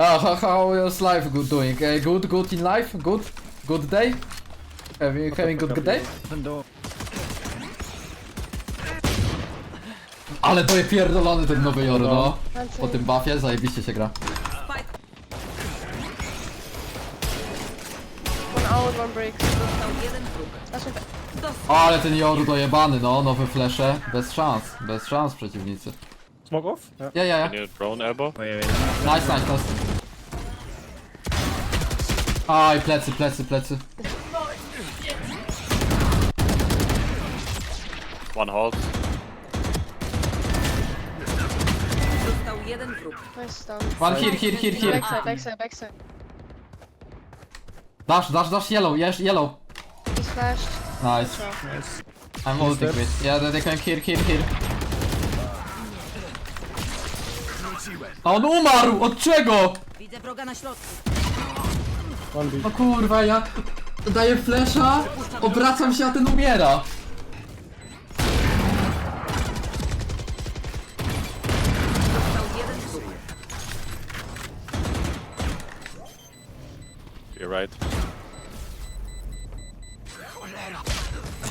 Uh, how, how is life good doing? Uh, good, good in life? Good? Good day? Have you having good, good day? Ale to jest pierdolony ten nowy Joru, no. Po tym buffie zajebiście się gra. One out, one break. Okay. Ale ten Joru dojebany, no. Nowe flesze. Bez szans. Bez szans przeciwnicy. Smoke off? Yeah. Ja, ja, ja. Can you drone elbow? Nice, nice, nice. Aj, plecy, plecy, plecy. One hold. Został jeden wróg. One here, here, here, here. Backside, backside, backside. Dash, dash, dash, yellow, yes, yellow. He's flashed. Nice. I'm ulting with. Yeah, they can here, here, here. A on umarł! Od czego? Widzę wroga na środku. One B. No kurwa, ja daję flesza, obracam się, a ten umiera. You're right.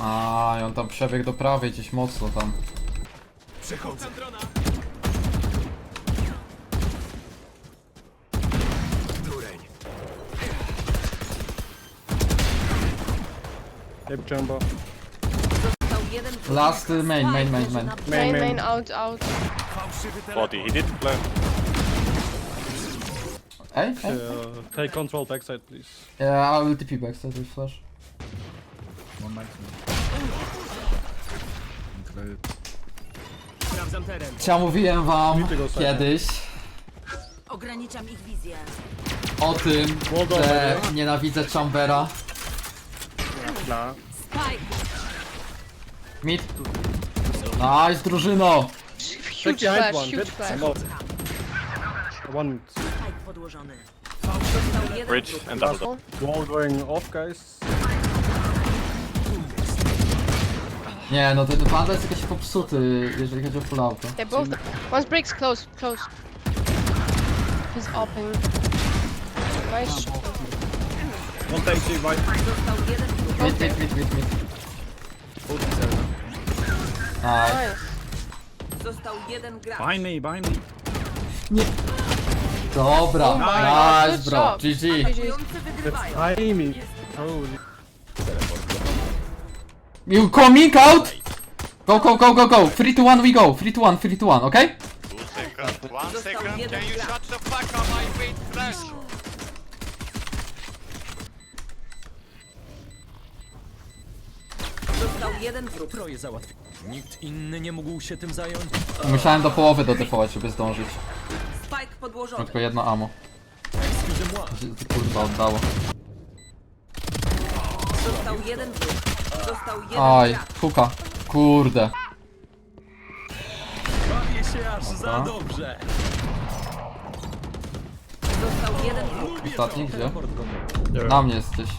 A, i on tam przebiegł do prawej gdzieś mocno tam. Został jeden wróg. Last y, main, main, main, main. Main, Main, main. main, out, out. 40. He didn't plan. Ej, ej. Uh, take control backside, please. Yeah, I will TP backside with flash. Ja mówiłem wam kiedyś Ograniczam ich wizję. o tym, że nienawidzę Chambera. Spike. Mid. Nice, drużyno! Huge behind flash, one. huge flash. One. Bridge and double door. Wall going off, guys. Nie, no ten panda jest jakiś popsuty, jeżeli chodzi o full auto. They both. One's breaks close, close. He's open. Nice. One take right. Mid, mid, mid, mid, mid. Nice. Nice. Został jeden gracz. Behind me, behind me. Dobra, nice good bro, job. GG. Atakujący wygrywają. Holy. You coming out? Go, go, go, go, go. 3 to 1 we go. 3 to 1, 3 to 1, okay? Two seconds. One Został second. jeden Can you gracz. shut the fuck up? I wait flash. Został jeden wróg. Troje załatwił. Nikt inny nie mógł się tym zająć. Musiałem do połowy dodefować, żeby zdążyć. Spike Mam podłożony. tylko jedno. Gdzie- Kurwa, oddało. Został jeden wróg. Został jeden Oj, gracz. huka. Kurde. Bawię się aż za dobrze. Został jeden wróg. Ostatni gdzie? Na mnie jesteś.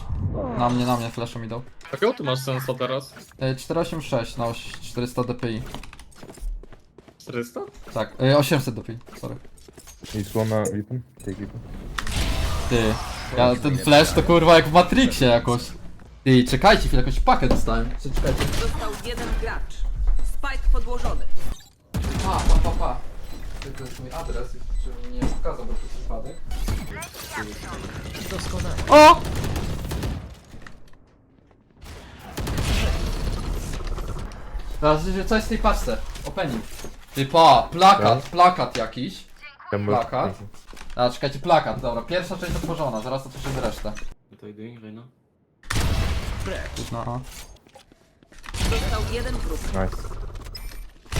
Na mnie, na mnie, flashem idą. Jakiego ty masz sensa teraz? E, 486 na oś 400 dpi. 400? Tak, e, 800 dpi, sorry. Gonna weapon. Take weapon. Ty, ja ten flash to kurwa jak w Matrixie jakoś. Ty, czekajcie, chwilę, jakąś pakę dostałem. Czekajcie. Został jeden gracz. Spike podłożony. Pa, pa, pa, pa. To jest mój adres, czy mi nie pokazał, bo to jest przypadek. Doskonale. O! Teraz, że co jest w tej paczce? Opening. Ty, pa, plakat, plakat jakiś. Plakat. A, czekajcie, plakat, dobra, pierwsza część otworzona, zaraz otworzymy resztę. What are you doing right now? No, Został jeden wróg. Nice.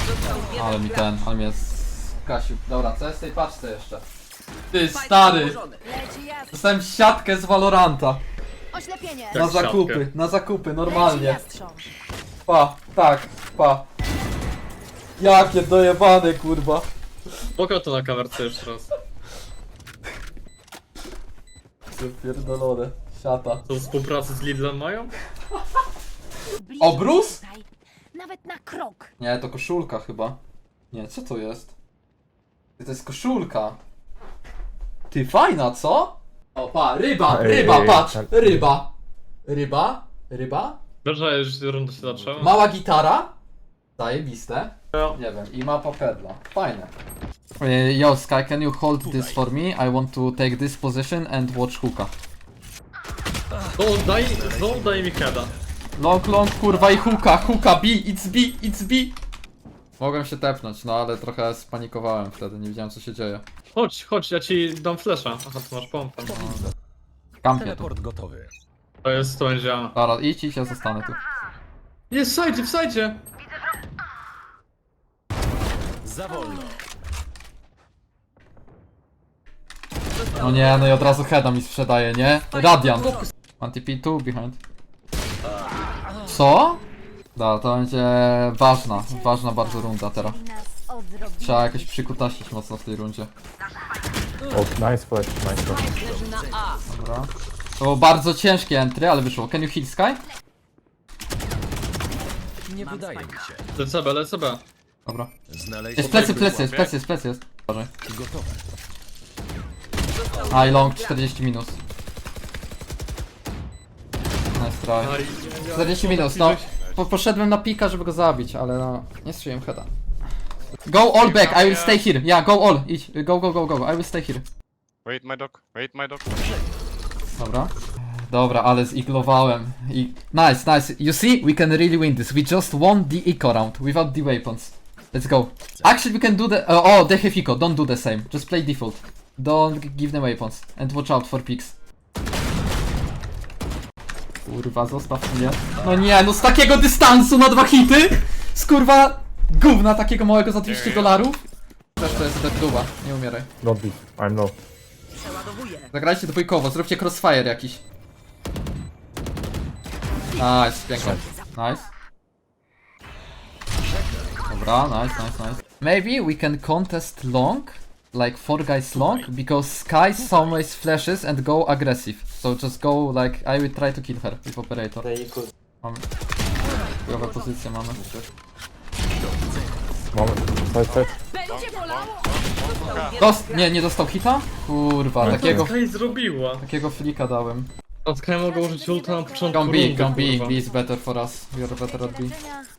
Został jeden ale mi ten, ale mnie skasił. Dobra, co jest w tej paczce jeszcze? Ty, stary! Leci. Dostałem siatkę z Valoranta. Oślepienie. Na siatkę? zakupy, na zakupy, Leci normalnie. jastrząb. Pa, tak, pa. Jakie dojebane, kurwa. Pokaż to na kamerce jeszcze raz. Pierdolone, siata. To współpracę z Lidlem mają? Bliżej Obrus? tutaj. Nawet na krok. Nie, to koszulka chyba. Nie, co to jest? Ty, to jest koszulka. Ty, fajna, co? O, pa, ryba, ryba, ej, patrz, tak. ryba. Ryba, ryba. Dobrze, już runda się zaczęła. Mała gitara. Zajebiste. Nie wiem, i mapa pedla. Fajne. E, y, Yo, Sky, can you hold this for me? I want to take this position and watch hooka. No, daj, no, mi heada. Long, long, kurwa i hooka, hooka, B, it's B, it's B. Mogłem się tepnąć, no ale trochę spanikowałem wtedy, nie wiedziałem co się dzieje. Chodź, chodź, ja ci dam flesza. Aha, ty masz pompę. No. Kampię tu. Gotowy. To jest, to będzie... ja. Dobra, idź, idź, ja zostanę tu. Jest w sajdzie! Za wolno. No nie, no i od razu heada mi sprzedaje, nie? Radiant. Antipi tu, behind. Co? Da, to będzie ważna, ważna bardzo runda teraz. Trzeba jakoś przykutasić mocno w tej rundzie. O, nice flash, nice flash. Dobra. To było bardzo ciężkie entry, ale wyszło. Can you heal Sky? Nie wydaje mi się. LCB, LCB. Dobra. Znaleźć Jest plecy, plecy jest, plecy jest, plecy jest. Uważaj. gotowe. Aj, long, 40 minus. Nice try. 40 minus, no po, poszedłem na pika, żeby go zabić, ale no, nie strzeliłem heada. Go all back, I will stay here. Yeah, go all, idź, go, go, go, go, I will stay here. Wait my dog, wait my dog. Dobra. Dobra, ale ziglowałem. I... Nice, nice. You see, we can really win this. We just won the eco round without the weapons. Let's go. Actually, we can do the... Uh, oh, they have eco. Don't do the same. Just play default. Don't give them weapons. And watch out for picks. Kurwa, zostaw mnie. No nie, no z takiego dystansu na dwa hity? Skurwa, gówna takiego małego za 200 dolarów? Też to jest deduba, nie umieraj. Don't be. I'm. No. Zagrajcie dwójkowo, zróbcie crossfire jakiś. Nice, pięknie. Nice. Dobra, nice, nice, nice. Maybe we can contest long, like four guys long, because Sky always flashes and go aggressive. So just go like I will try to kill her with operator. Mamy. Chujowe mamy. Mamy. Dost nie, nie dostał hita? Kurwa, takiego, zrobiła? takiego flika dałem. Odkaj mogę użyć ulta na początku Don't be, rundy, is better for us. We are better at B.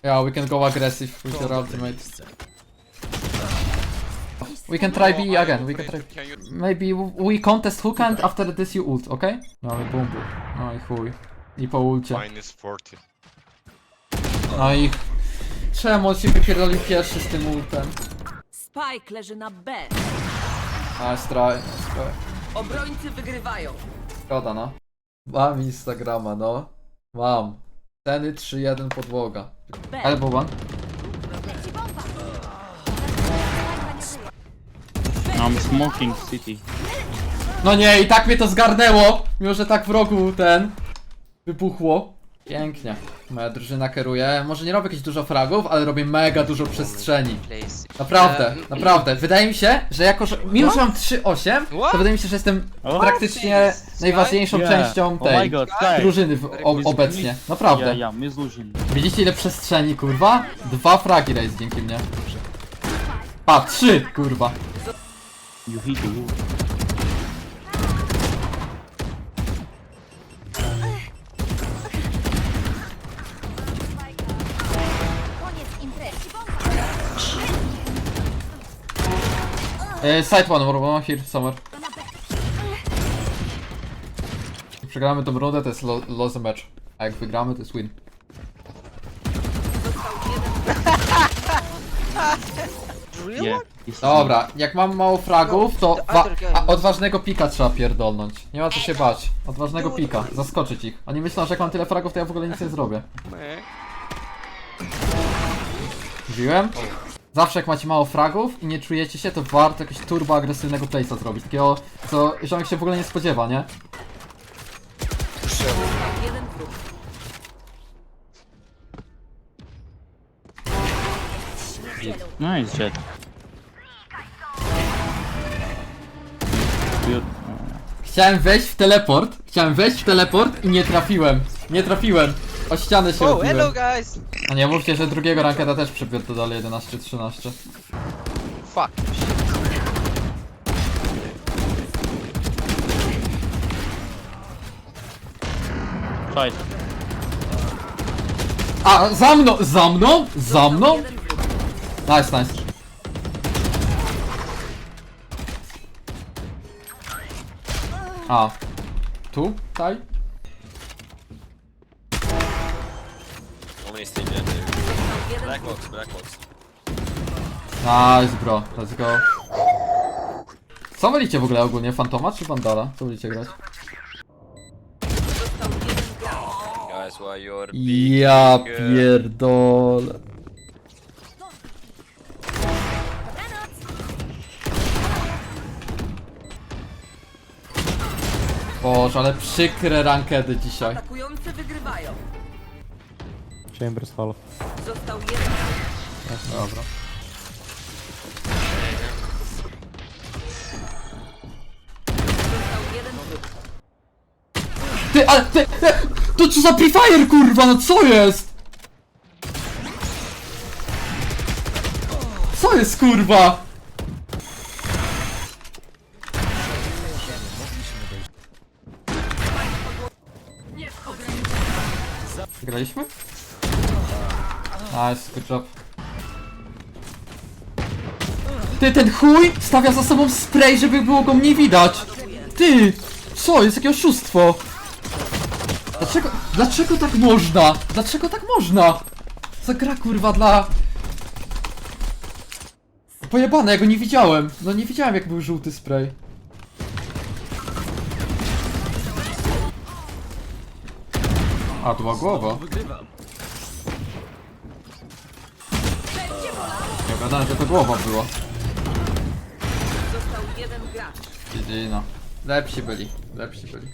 Yeah, we can go aggressive with your ultimate. We can try B again, we can try... Maybe we contest hook and after this you ult, ok? No i bumbu. No i chuj. I po ulcie. Minus 40. No i... Czemu on się wypierdolił pierwszy z tym ultem? Spike leży na B. Nice try. Obrońcy wygrywają. Szkoda no. Mam Instagrama, no. Mam. Ceny 3-1 podłoga. B. Elbow one. I'm smoking city. No nie, i tak mnie to zgarnęło, mimo że tak w rogu ten wypuchło. Pięknie. Moja drużyna kieruje. Może nie robię jakichś dużo fragów, ale robię mega dużo przestrzeni. Naprawdę, naprawdę. Wydaje mi się, że jako, że mimo że mam 3-8, to wydaje mi się, że jestem What? praktycznie najważniejszą Yeah. częścią Oh tej god, tak. drużyny w, o, obecnie. Naprawdę. Yeah, yeah. Widzicie ile przestrzeni, kurwa? Dwa fragi raise dzięki mnie. Pa, trzy, kurwa. Juhidu. E, e, side one more, one no, here, somewhere. Przegramy tą rundę, to jest lo los match. A jak wygramy, to jest win. Nie. Dobra, jak mam mało fragów, to a odważnego pika trzeba pierdolnąć. Nie ma co się bać. Odważnego pika, zaskoczyć ich. Oni myślą, że jak mam tyle fragów, to ja w ogóle nic nie zrobię. Mówiłem? Zawsze jak macie mało fragów i nie czujecie się, to warto jakiegoś turbo agresywnego playsa zrobić. Takiego, co ziomek się w ogóle nie spodziewa, nie? No nice jet. Chciałem wejść w teleport, chciałem wejść w teleport i nie trafiłem. Nie trafiłem. O ścianę się Oh, hello guys! A nie mówcie, że drugiego rankeda też przypiął to dalej 11-13. Fuck. Fight. A, za mną, za mną, za mną? Nice, nice. A, tu, taj? Blackbox, blackbox. Nice, bro, let's go. Co wolicie w ogóle ogólnie, Fantoma czy Vandala? Co wolicie grać? Guys, why you're Ja pierdolę. Boże, ale przykre rankedy dzisiaj. Atakujący wygrywają. Chambers half. Został jeden. Dobra. Został jeden. Ty, ale ty, ty, to co za Prefire kurwa, no co jest? Co jest kurwa? Graliśmy? Nice, good job. Ty, ten chuj stawia za sobą spray, żeby było go mniej widać. Ty, co, jest jakie oszustwo. Dlaczego, dlaczego tak można? Dlaczego tak można? Za gra kurwa dla... Pojebane, ja go nie widziałem. No nie widziałem jak był żółty spray. A, to była głowa. Wygrywam. Ja gadałem, że to głowa była. Został jeden gracz. GG no. Lepsi byli, lepsi byli.